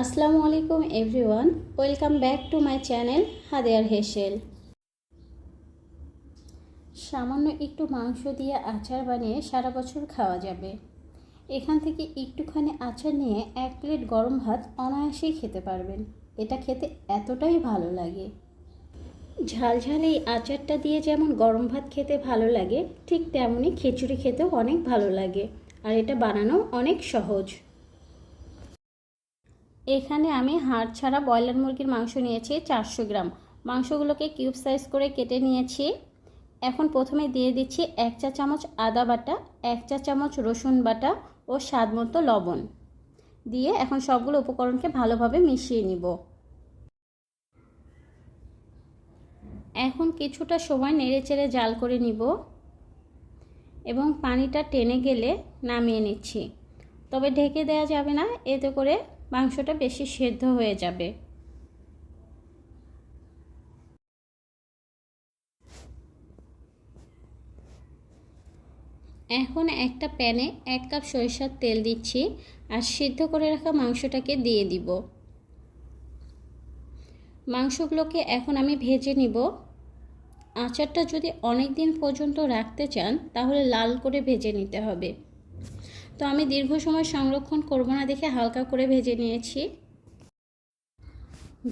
আসসালামু আলাইকুম everyone, welcome back to my channel হাদেয়ার হেসেল। সামান্য একটু মাংস দিয়ে আচার বানিয়ে সারা বছর খাওয়া যাবে। এখান থেকে একটুখানি আচার নিয়ে এক প্লেট গরম ভাত অনায়াসেই খেতে পারবেন। এটা খেতে এতটাই ভালো লাগে। ঝালঝাল এই আচারটা দিয়ে যেমন গরম ভাত খেতে ভালো লাগে, ঠিক তেমনই খিচুড়ি খেতেও অনেক ভালো লাগে। আর এটা বানানো অনেক সহজ। এখানে আমি হাড় ছাড়া ব্রয়লার মুরগির মাংস নিয়েছি চারশো গ্রাম। মাংসগুলোকে কিউব সাইজ করে কেটে নিয়েছি। এখন প্রথমে দিয়ে দিচ্ছি এক চা চামচ আদা বাটা, এক চা চামচ রসুন বাটা ও স্বাদ মতো লবণ। দিয়ে এখন সবগুলো উপকরণকে ভালোভাবে মিশিয়ে নিব। এখন কিছুটা সময় নেড়ে চেড়ে জাল করে নিব এবং পানিটা টেনে গেলে নামিয়ে নিচ্ছি। তবে ঢেকে দেওয়া যাবে না, এতে করে মাংসটা বেশি সেদ্ধ হয়ে যাবে। এখন একটা প্যানে এক কাপ সরিষার তেল দিচ্ছি আর সিদ্ধ করে রাখা মাংসটাকে দিয়ে দিব। মাংসগুলোকে এখন আমি ভেজে নিব। আচারটা যদি অনেক দিন পর্যন্ত রাখতে চান, তাহলে লাল করে ভেজে নিতে হবে। তো আমি দীর্ঘ সময় সংরক্ষণ করব না দেখে হালকা করে ভেজে নিয়েছি।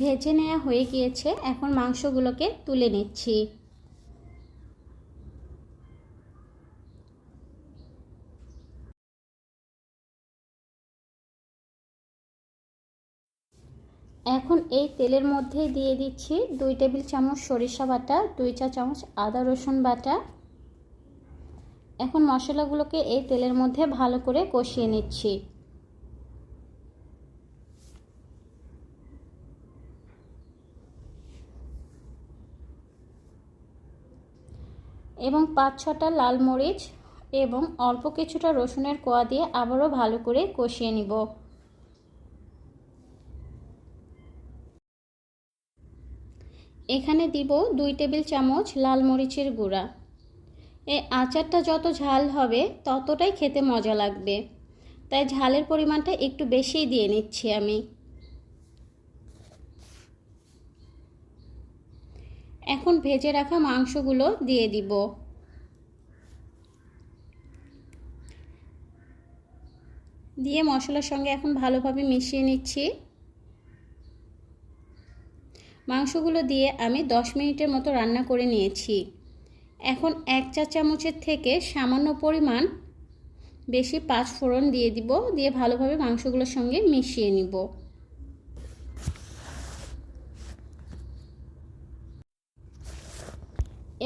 ভেজে নেওয়া হয়ে গিয়েছে, এখন মাংসগুলোকে তুলে নিচ্ছি। এখন এই তেলের মধ্যে দিয়ে দিচ্ছি দুই টেবিল চামচ সরিষা বাটা, দুই চা চামচ আদা রসুন বাটা। এখন মশলাগুলোকে এই তেলের মধ্যে ভালো করে কষিয়ে নিচ্ছি। এবং পাঁচ ছটা লাল মরিচ এবং অল্প কিছুটা রসুনের কোয়া দিয়ে আবারও ভালো করে কষিয়ে নিব। এখানে দিব দুই টেবিল চামচ লাল মরিচের গুঁড়া। এই আচারটা যত ঝাল হবে, ততটাই খেতে মজা লাগবে। তাই ঝালের পরিমাণটা একটু বেশিই দিয়ে নিচ্ছি আমি। এখন ভেজে রাখা মাংসগুলো দিয়ে দিব। দিয়ে মশলার সঙ্গে এখন ভালোভাবে মিশিয়ে নিচ্ছি। মাংসগুলো দিয়ে আমি দশ মিনিটের মতো রান্না করে নিয়েছি। এখন এক চা চামচের থেকে সামান্য পরিমাণ বেশি পাঁচ ফোড়ন দিয়ে দিব, দিয়ে ভালোভাবে মাংসগুলোর সঙ্গে মিশিয়ে নিব।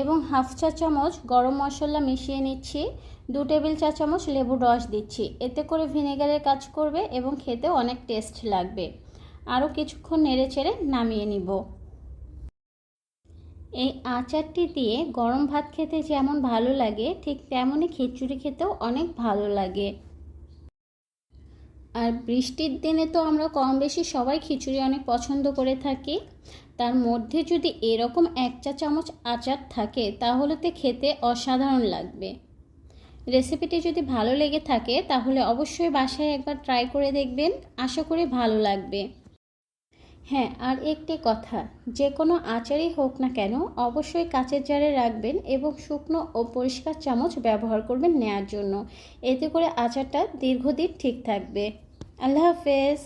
এবং হাফ চা চামচ গরম মশলা মিশিয়ে নিচ্ছি, দু টেবিল চা চামচ লেবুর রস দিচ্ছি। এতে করে ভিনেগারের কাজ করবে এবং খেতে অনেক টেস্ট লাগবে। আরও কিছুক্ষণ নেড়ে চেড়ে নামিয়ে নিব। এই আচারটি দিয়ে গরম ভাত খেতে যেমন ভালো লাগে, ঠিক তেমনই খিচুড়ি খেতেও অনেক ভালো লাগে। আর বৃষ্টির দিনে তো আমরা কম বেশি সবাই খিচুড়ি অনেক পছন্দ করে থাকি। তার মধ্যে যদি এরকম এক চা চামচ আচার থাকে, তাহলে তো খেতে অসাধারণ লাগবে। রেসিপিটি যদি ভালো লেগে থাকে, তাহলে অবশ্যই বাসায় একবার ট্রাই করে দেখবেন। আশা করি ভালো লাগবে। হ্যাঁ আর একটি কথা, যে কোনো আচারই হোক না কেন, অবশ্যই কাঁচের জারে রাখবেন এবং শুকনো ও পরিষ্কার চামচ ব্যবহার করবেন নেয়ার জন্য। এতে করে আচারটা দীর্ঘদিন ঠিক থাকবে। আল্লাহ হাফেজ।